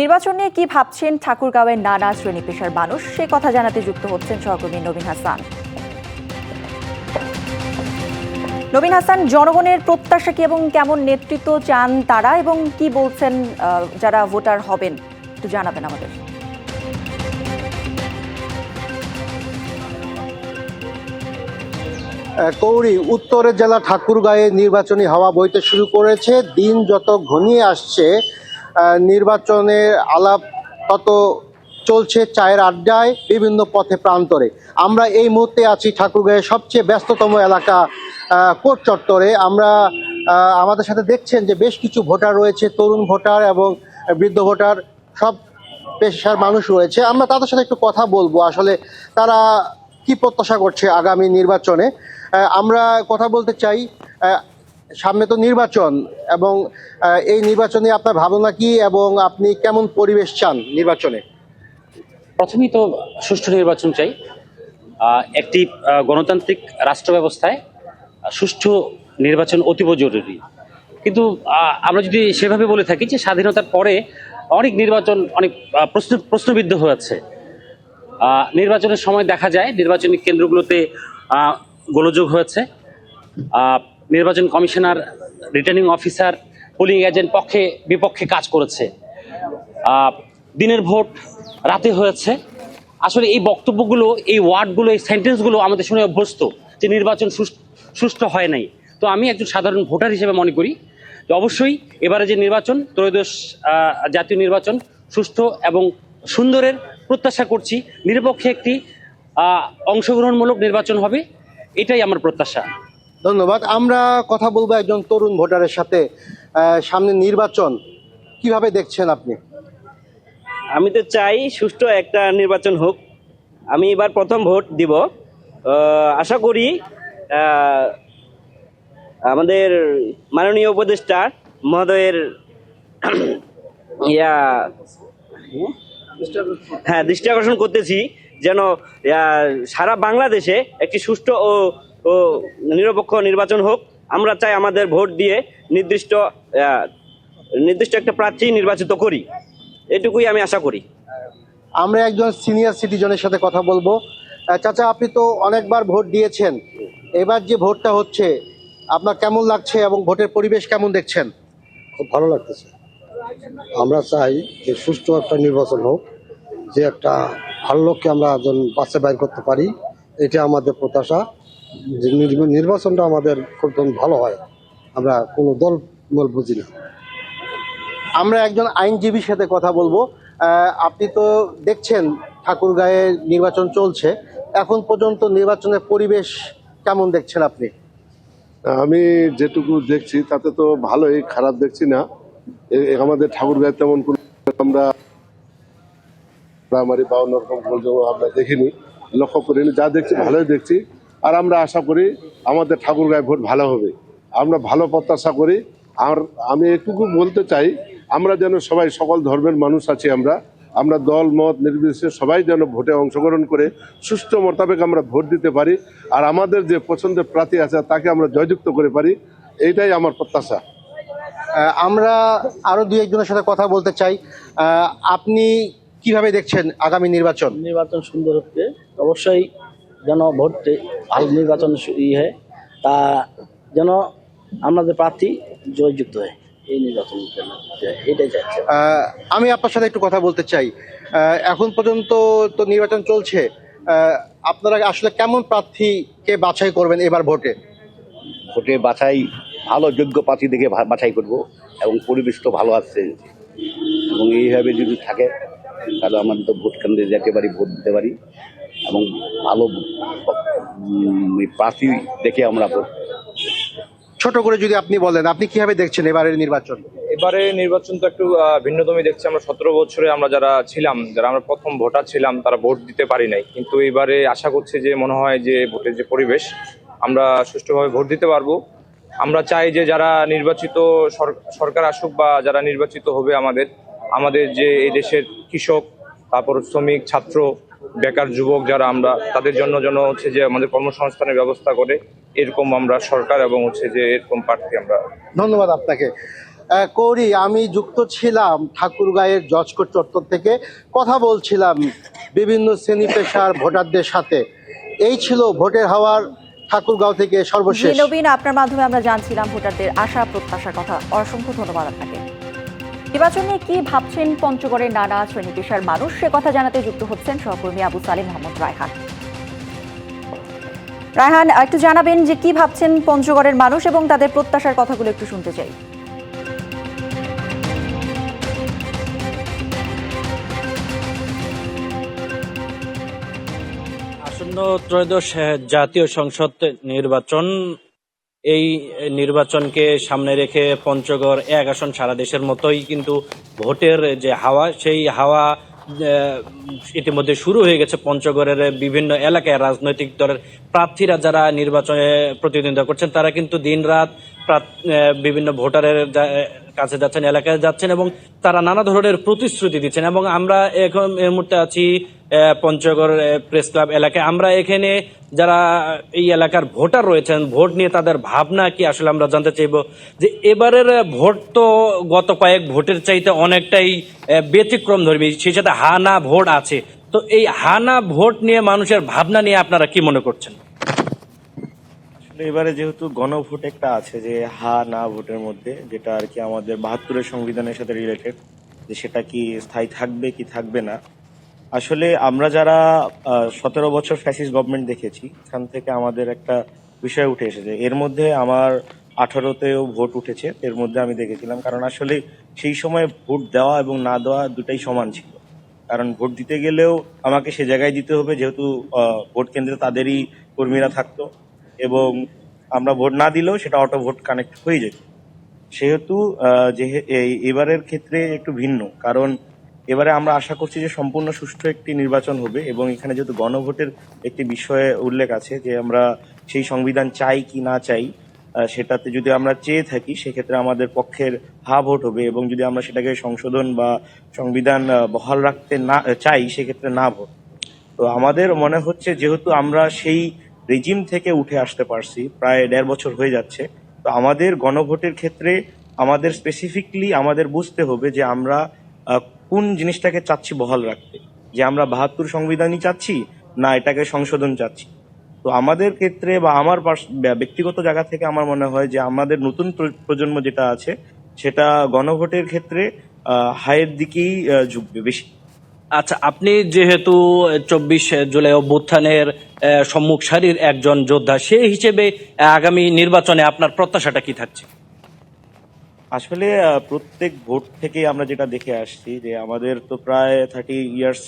নির্বাচন নিয়ে কি ভাবছেন? ঠাকুরগাঁওয়ের নানা শ্রেণি পেশার মানুষ, সে কথা জানাতে যুক্ত হচ্ছেন সহকর্মী নবীন হাসান। নবীন হাসান, জনগণের প্রত্যাশা কি এবং কেমন নেতৃত্ব চান তারা এবং কি বলছেন যারা ভোটার হবেন? একটু জানাবেন আমাদের। কৌরি উত্তরের জেলা ঠাকুরগাঁয়ে নির্বাচনী হাওয়া বইতে শুরু করেছে। দিন যত ঘনিয়ে আসছে নির্বাচনের আলাপ তত চলছে চায়ের আড্ডায় বিভিন্ন পথে প্রান্তরে। আমরা এই মুহূর্তে আছি ঠাকুরগাঁয়ের সবচেয়ে ব্যস্ততম এলাকা কোট চত্বরে। আমরা আমাদের সাথে দেখছেন যে বেশ কিছু ভোটার রয়েছে, তরুণ ভোটার এবং বৃদ্ধ ভোটার, সব পেশার মানুষ রয়েছে। আমরা তাদের সাথে একটু কথা বলব, আসলে তারা কি প্রত্যাশা করছে আগামী নির্বাচনে। আমরা কথা বলতে চাই সামনে তো নির্বাচন এবং এই নির্বাচনে আপনার ভাবনা কি এবং আপনি কেমন পরিবেশ চান নির্বাচনে? প্রথমেই তো সুষ্ঠু নির্বাচন চাই। একটি গণতান্ত্রিক রাষ্ট্র ব্যবস্থায় সুষ্ঠু নির্বাচন অতীব জরুরি। কিন্তু আমরা যদি সেভাবে বলে থাকি যে স্বাধীনতার পরে অনেক নির্বাচন, অনেক প্রশ্ন, প্রশ্নবিদ্ধ হয়েছে নির্বাচনের সময় দেখা যায়, নির্বাচনী কেন্দ্রগুলোতে গোলযোগ হয়েছে। নির্বাচন commissioner returning officer polling agent পক্ষে, বিপক্ষে কাজ করেছে। দিনের ভোট, রাতে হয়েছে। আসলে এই বক্তব্যগুলো, এই ওয়ার্ডগুলো, এই সেন্টেন্সগুলো আমাদের শুনে অভ্যস্ত যে নির্বাচন সুষ্ঠু হয় নাই। তো আমি একজন সাধারণ ভোটার হিসেবে মনে করি যে অবশ্যই এবারে যে নির্বাচন, ত্রয়োদশ জাতীয় নির্বাচন সুষ্ঠু এবং সুন্দরের প্রত্যাশা করছি। নিরপেক্ষ একটি অংশগ্রহণমূলক নির্বাচন হবে। এটাই আমার প্রত্যাশা। ধন্যবাদ। আমরা কথা বলব একজন তরুণ ভোটারের সাথে। সামনে নির্বাচন, কীভাবে দেখছেন আপনি? আমি তো চাই সুষ্ঠু একটা নির্বাচন হোক। আমি এবার প্রথম ভোট দিব। আশা করি আমাদের মাননীয় উপদেষ্টা মহোদয়ের ইয়া হ্যাঁ দৃষ্টি আকর্ষণ করতেছি যেন সারা বাংলাদেশে একটি সুষ্ঠু ও ও নিরপেক্ষ নির্বাচন হোক আমরা চাই আমাদের ভোট দিয়ে নির্দিষ্ট নির্দিষ্ট একটা প্রার্থী নির্বাচিত করি। এটুকুই আমি আশা করি। আমরা একজন সিনিয়র সিটিজনের সাথে কথা বলব। চাচা আপনি তো অনেকবার ভোট দিয়েছেন। এবার যে ভোটটা হচ্ছে আপনার কেমন লাগছে এবং ভোটের পরিবেশ কেমন দেখছেন? খুব ভালো লাগতেছে। আমরা চাই যে সুষ্ঠু একটা নির্বাচন হোক যে একটা ভালো লোককে আমরা একজন বাচ্চা বাইর করতে পারি এটা আমাদের প্রত্যাশা। নির্বাচনটা আমাদের খুব ভালো হয়। আমরা কোনো দল মল বুঝি না। আমরা একজন আইনজীবীর সাথে কথা বলব। আহ, আপনি তো দেখছেন ঠাকুরগাঁয়ে নির্বাচন চলছে। এখন পর্যন্ত নির্বাচনের পরিবেশ কেমন দেখছেন আপনি? আমি যেটুকু দেখছি তাতে তো ভালোই খারাপ দেখছি না। আমাদের ঠাকুর গায়ে তেমন কোনো আমরা আমারই বা অন্যরকম আমরা দেখিনি। লক্ষ্য করিনি। যা দেখছি ভালোই দেখছি। আর আমরা আশা করি আমাদের ঠাকুর গায়ে ভোট ভালো হবে। আমরা ভালো প্রত্যাশা করি। আর আমি একটুকু বলতে চাই আমরা যেন সবাই সকল ধর্মের মানুষ আছি আমরা আমরা দল মত নির্বিশেষে সবাই যেন ভোটে অংশগ্রহণ করে সুষ্ঠু মোতাবেক আমরা ভোট দিতে পারি। আর আমাদের যে পছন্দের প্রার্থী আছে তাকে আমরা জয়যুক্ত করে পারি এইটাই আমার প্রত্যাশা। আমরা আরও দু একজনের সাথে কথা বলতে চাই। আপনি কীভাবে দেখছেন আগামী নির্বাচন? নির্বাচন সুন্দর হচ্ছে। অবশ্যই যেন ভোট ভালো নির্বাচন ই হয় তা যেন আমাদের প্রার্থী জয়যুক্ত হয় এই নির্বাচন এটাই চাইছে। আমি আপনার সাথে একটু কথা বলতে চাই। এখন পর্যন্ত তো নির্বাচন চলছে। আপনারা আসলে কেমন প্রার্থীকে বাছাই করবেন এবার ভোটে? ভোটে বাছাই ভালো যোগ্য প্রার্থী দেখে বাছাই করব এবং পরিবেশ তো ভালো আছে। এবং এইভাবে যদি থাকে তাহলে আমাদের তো ভোট কেন্দ্রে যেতে পারি ভোট দিতে পারি। এবং ভালো প্রার্থী দেখে আমরা ভোট ছোট করে যদি আপনি বলেন আপনি কীভাবে দেখছেন এবারের নির্বাচন? এবারে নির্বাচন তো একটু ভিন্নতমই দেখছি। আমরা সতেরো বছরে আমরা যারা ছিলাম যারা আমরা প্রথম ভোটার ছিলাম তারা ভোট দিতে পারি নাই। কিন্তু এবারে আশা করছি যে মনে হয় যে ভোটের যে পরিবেশ আমরা সুষ্ঠুভাবে ভোট দিতে পারব। আমরা চাই যে যারা নির্বাচিত সরকার আসুক বা যারা নির্বাচিত হবে আমাদের আমাদের যে এই দেশের কৃষক তারপর শ্রমিক ছাত্র বেকার যুবক যারা আমরা তাদের জন্য যেন হচ্ছে যে আমাদের কর্মসংস্থানের ব্যবস্থা করে এরকম আমরা সরকার এবং হচ্ছে যে এরকম প্রার্থী আমরা। ধন্যবাদ আপনাকে। করি আমি যুক্ত ছিলাম ঠাকুরগাঁয়ের জজকোট চত্বর থেকে। কথা বলছিলাম বিভিন্ন শ্রেণি পেশার ভোটারদের সাথে। এই ছিল ভোটের হাওয়ার ঠাকুরগাঁও থেকে সর্বশেষ। নবীন আপনার মাধ্যমে আমরা জানছিলাম ভোটারদের আশা প্রত্যাশার কথা। অসংখ্য ধন্যবাদ আপনাকে। নির্বাচন নিয়ে কি ভাবছেন পঞ্চগড়ের নানা শ্রেণি পেশার মানুষ, সে কথা জানাতে যুক্ত হচ্ছেন সহকর্মী আবু সালিম মোহাম্মদ রায়হান। রায়হান একটু জানাবেন যে কি ভাবছেন পঞ্চগড়ের মানুষ এবং তাদের প্রত্যাশার কথাগুলো একটু শুনতে চাই। আসন্ন ত্রয়োদশ জাতীয় সংসদ নির্বাচন এই নির্বাচনকে সামনে রেখে পঞ্চগড় এক আসন সারা দেশের মতোই কিন্তু ভোটের যে হাওয়া, সেই হাওয়া ইতিমধ্যে শুরু হয়ে গেছে পঞ্চগড়ের বিভিন্ন এলাকায় রাজনৈতিক দলের প্রার্থীরা যারা নির্বাচনে প্রতিদ্বন্দ্বিতা করছেন, তারা কিন্তু দিনরাত রাত বিভিন্ন ভোটারের কাছে যাচ্ছেন, এলাকায় যাচ্ছেন এবং তারা নানা ধরনের প্রতিশ্রুতি দিচ্ছেন এবং আমরা এখন এই মুহূর্তে আছি পঞ্চগড় প্রেস ক্লাব এলাকায়। আমরা এখানে যারা এই এলাকার ভোটার রয়েছেন, ভোট নিয়ে তাদের ভাবনা কি আসলে আমরা জানতে চাইব যে এবারের ভোট তো গত কয়েক ভোটের চাইতে অনেকটাই ব্যতিক্রম ধর্মী, সেই সাথে হা না ভোট আছে। তো এই হা না ভোট নিয়ে মানুষের ভাবনা নিয়ে আপনারা কি মনে করছেন? এবারে যেহেতু গণভোট একটা আছে যে হা না ভোটের মধ্যে, যেটা আর কি আমাদের বাহাত্তরের সংবিধানের সাথে রিলেটেড যে সেটা কি স্থায়ী থাকবে কি থাকবে না। আসলে আমরা যারা সতেরো বছর ফ্যাসিস গভর্নমেন্ট দেখেছি, এখান থেকে আমাদের একটা বিষয় উঠে এসেছে। এর মধ্যে আমার আঠারোতেও ভোট উঠেছে, এর মধ্যে আমি দেখেছিলাম, কারণ আসলে সেই সময় ভোট দেওয়া এবং না দেওয়া দুটাই সমান ছিল। কারণ ভোট দিতে গেলেও আমাকে সে জায়গায় দিতে হবে, যেহেতু ভোট কেন্দ্রে তাদেরই কর্মীরা থাকতো। এবং আমরা ভোট না দিলেও সেটা অটো ভোট কানেক্ট হয়ে যেত। সেহেতু যে এবারের ক্ষেত্রে একটু ভিন্ন। কারণ এবারে আমরা আশা করছি যে সম্পূর্ণ সুষ্ঠু একটি নির্বাচন হবে এবং এখানে যেহেতু গণভোটের একটি বিষয়ে উল্লেখ আছে যে আমরা সেই সংবিধান চাই কি না চাই সেটাতে যদি আমরা চেয়ে থাকি, সেক্ষেত্রে আমাদের পক্ষের হা ভোট হবে এবং যদি আমরা সেটাকে সংশোধন বা সংবিধান বহাল রাখতে না, চাই, সেক্ষেত্রে না ভোট। তো আমাদের মনে হচ্ছে যেহেতু আমরা সেই রেজিম থেকে উঠে আসতে পারছি, প্রায় দেড় বছর হয়ে যাচ্ছে। তো আমাদের গণভোটের ক্ষেত্রে আমাদের স্পেসিফিকলি আমাদের বুঝতে হবে যে আমরা কোন জিনিসটাকে চাচ্ছি বহাল রাখতে। যে আমরা বাহাত্তর সংবিধানই চাচ্ছি না এটাকে সংশোধন চাচ্ছি। তো আমাদের ক্ষেত্রে বা আমার ব্যক্তিগত জায়গা থেকে আমার মনে হয় যে আমাদের নতুন প্র- প্রজন্ম যেটা আছে, সেটা গণভোটের ক্ষেত্রে হায়ের দিকেই ঝুঁকবে বেশি। আচ্ছা আপনি যেহেতু চব্বিশ জুলাই অভ্যুত্থানের সম্মুখ সারির একজন যোদ্ধা সেই হিসেবে আগামী নির্বাচনে আপনার প্রত্যাশাটা কি থাকছে? আসলে প্রত্যেক ভোট থেকে আমরা যেটা দেখে আসছি যে আমাদের তো প্রায় থার্টি ইয়ার্স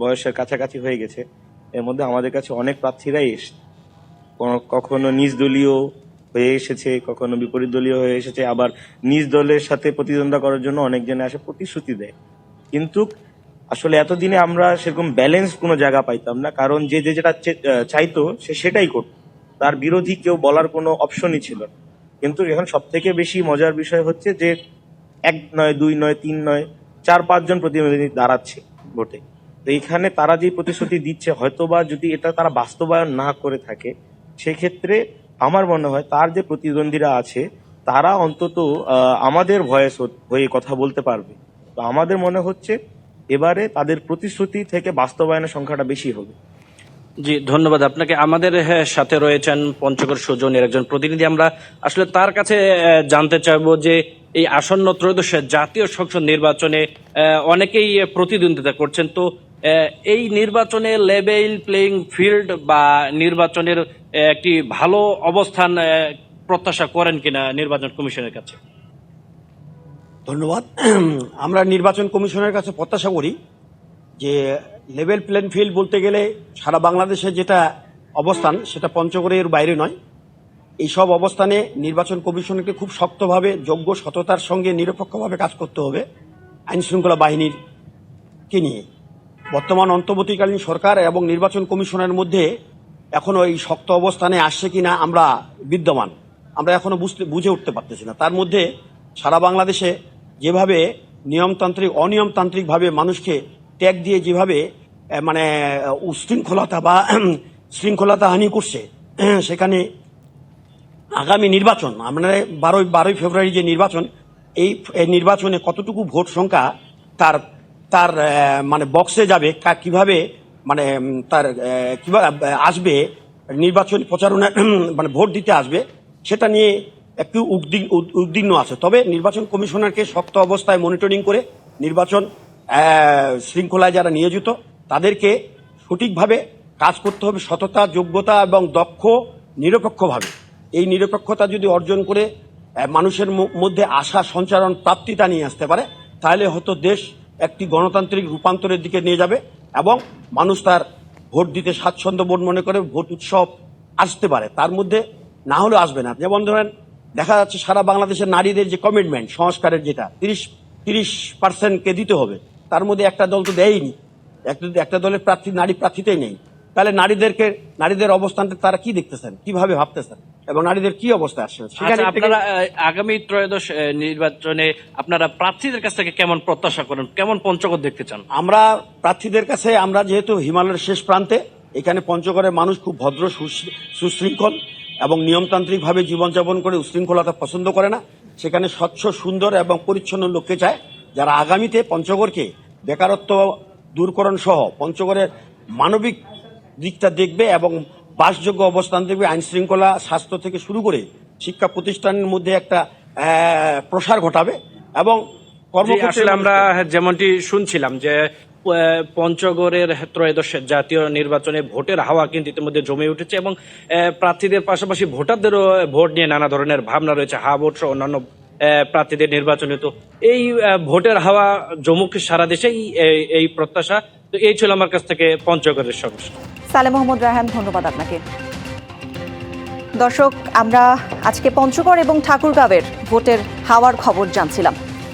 বয়সের কাছাকাছি হয়ে গেছে। এর মধ্যে আমাদের কাছে অনেক প্রার্থীরাই এসছে। কখনো নিজ দলীয় হয়ে এসেছে, কখনো বিপরীত দলীয় হয়ে এসেছে। আবার নিজ দলের সাথে প্রতিদ্বন্দ্বিতা করার জন্য অনেকজনে আসে, প্রতিশ্রুতি দেয়। কিন্তু আসলে এতদিনে আমরা সেরকম ব্যালেন্স কোনো জায়গা পাইতাম না, কারণ যে যে যেটা চাইতো সে সেটাই করতো। তার বিরোধী কেউ বলার কোনো অপশনই ছিল না। কিন্তু এখন সব থেকে বেশি মজার বিষয় হচ্ছে যে, এক নয়, দুই নয়, তিন নয়, চার পাঁচজন প্রতিনিধি দাঁড়াচ্ছে ভোটে। তো এখানে তারা যে প্রতিশ্রুতি দিচ্ছে, হয়তোবা যদি এটা তারা বাস্তবায়ন না করে থাকে, সেক্ষেত্রে আমার মনে হয় তার যে প্রতিদ্বন্দ্বীরা আছে, তারা অন্তত আমাদের ভয়েস হয়ে কথা বলতে পারবে। তো আমাদের মনে হচ্ছে এবারে তাদের প্রতিশ্রুতি থেকে বাস্তবায়নের সংখ্যাটা বেশি হবে। জি ধন্যবাদ আপনাকে। আমাদের হ্যাঁ, সাথে রয়েছেন পঞ্চগড় সুজনের একজন প্রতিনিধি। আমরা আসলে তার কাছে জানতে চাইব যে এই আসন্ন ত্রয়োদশ জাতীয় সংসদ নির্বাচনে অনেকেই প্রতিদ্বন্দ্বিতা করছেন। তো এই নির্বাচনে লেভেল প্লেইং ফিল্ড বা নির্বাচনের একটি ভালো অবস্থান প্রত্যাশা করেন কিনা নির্বাচন কমিশনের কাছে? ধন্যবাদ। আমরা নির্বাচন কমিশনের কাছে প্রত্যাশা করি যে লেভেল প্লেন ফিল্ড বলতে গেলে সারা বাংলাদেশে যেটা অবস্থান, সেটা পঞ্চগড়ের বাইরে নয়। এই সব অবস্থানে নির্বাচন কমিশনকে খুব শক্তভাবে, যোগ্য সততার সঙ্গে, নিরপেক্ষভাবে কাজ করতে হবে আইন শৃঙ্খলা বাহিনীর কে নিয়ে। বর্তমান অন্তর্বর্তীকালীন সরকার এবং নির্বাচন কমিশনের মধ্যে এখনও এই শক্ত অবস্থানে আসছে কিনা আমরা বিদ্যমান। আমরা এখনও বুঝতে, বুঝে উঠতে পারতেছি না। তার মধ্যে সারা বাংলাদেশে যেভাবে নিয়মতান্ত্রিক, অনিয়মতান্ত্রিকভাবে মানুষকে ট্যাগ দিয়ে যেভাবে মানে উশৃঙ্খলতা বা শৃঙ্খলতা হানি করছে, সেখানে আগামী নির্বাচন, আমরা বারোই বারোই ফেব্রুয়ারি যে নির্বাচন, এই নির্বাচনে কতটুকু ভোট সংখ্যা তার তার মানে বক্সে যাবে কীভাবে মানে তার কীভাবে আসবে, নির্বাচনী প্রচারণা মানে ভোট দিতে আসবে, সেটা নিয়ে একটু উদ্বিগ- উদ- উদ্বিগ্ন আছে। তবে নির্বাচন কমিশনারকে শক্ত অবস্থায় মনিটরিং করে নির্বাচন শৃঙ্খলায় যারা নিয়োজিত, তাদেরকে সঠিকভাবে কাজ করতে হবে সততা, যোগ্যতা এবং দক্ষ, নিরপেক্ষভাবে। এই নিরপেক্ষতা যদি অর্জন করে মানুষের মধ্যে আশা, সঞ্চারণ, প্রাপ্তিটা নিয়ে আসতে পারে, তাহলে হয়তো দেশ একটি গণতান্ত্রিক রূপান্তরের দিকে নিয়ে যাবে এবং মানুষ তার ভোট দিতে স্বাচ্ছন্দ্য বোধ মনে করে, ভোট উৎসব আসতে পারে। তার মধ্যে না হলেও আসবে না। যেমন ধরেন দেখা যাচ্ছে সারা বাংলাদেশের নারীদের যে কমিটমেন্ট সংস্কারের যেটা তিরিশ তিরিশ পার্সেন্টকে দিতে হবে তার মধ্যে একটা দল তো দেয়নি। একটা একটা দলের প্রার্থী নারী প্রার্থীতেই নেই। তাহলে নারীদেরকে নারীদের অবস্থানটা তারা কি দেখতেছেন কীভাবে ভাবতেছেন এবং নারীদের কি অবস্থা আসছে সেখানে আচ্ছা, আপনারা আগামী ত্রয়োদশ নির্বাচনে আপনারা প্রার্থীদের কাছ থেকে কেমন প্রত্যাশা করেন কেমন পঞ্চগড় দেখতে চান? আমরা প্রার্থীদের কাছে আমরা যেহেতু হিমালয়ের শেষ প্রান্তে এখানে পঞ্চগড়ের মানুষ খুব ভদ্র সুশৃ- সুশৃঙ্খল। এবং নিয়মতান্ত্রিকভাবে জীবনযাপন করে উশৃঙ্খলতা পছন্দ করে না সেখানে স্বচ্ছ সুন্দর এবং পরিচ্ছন্ন লোককে চায় যারা আগামীতে পঞ্চগড়কে বেকারত্ব দূরকরণ সহ পঞ্চগড়ের মানবিক দিকটা দেখবে এবং বাসযোগ্য অবস্থান দেখবে আইন শৃঙ্খলা স্বাস্থ্য থেকে শুরু করে শিক্ষা প্রতিষ্ঠানের মধ্যে একটা প্রসার ঘটাবে এবং আসলে আমরা যেমনটি শুনছিলাম যে পঞ্চগড়ের ত্রয়োদশ জাতীয় নির্বাচনে ভোটের হাওয়া কিন্তু ইতিমধ্যে জমে উঠেছে এবং প্রার্থীদের পাশাপাশি ভোটারদেরও ভোট নিয়ে নানা ধরনের ভাবনা রয়েছে, হা ভোট সহ অন্যান্য প্রার্থীদের নির্বাচনে তো। এই ভোটের হাওয়া জমুক সারা দেশেই এই- প্রত্যাশা, তো এই ছিল আমার কাছ থেকে পঞ্চগড়ের সমস্যা সালে মোহাম্মদ রায়হান, ধন্যবাদ আপনাকে। দর্শক, আমরা আজকে পঞ্চগড় এবং ঠাকুরগাঁওয়ের ভোটের হাওয়ার খবর জানছিলাম।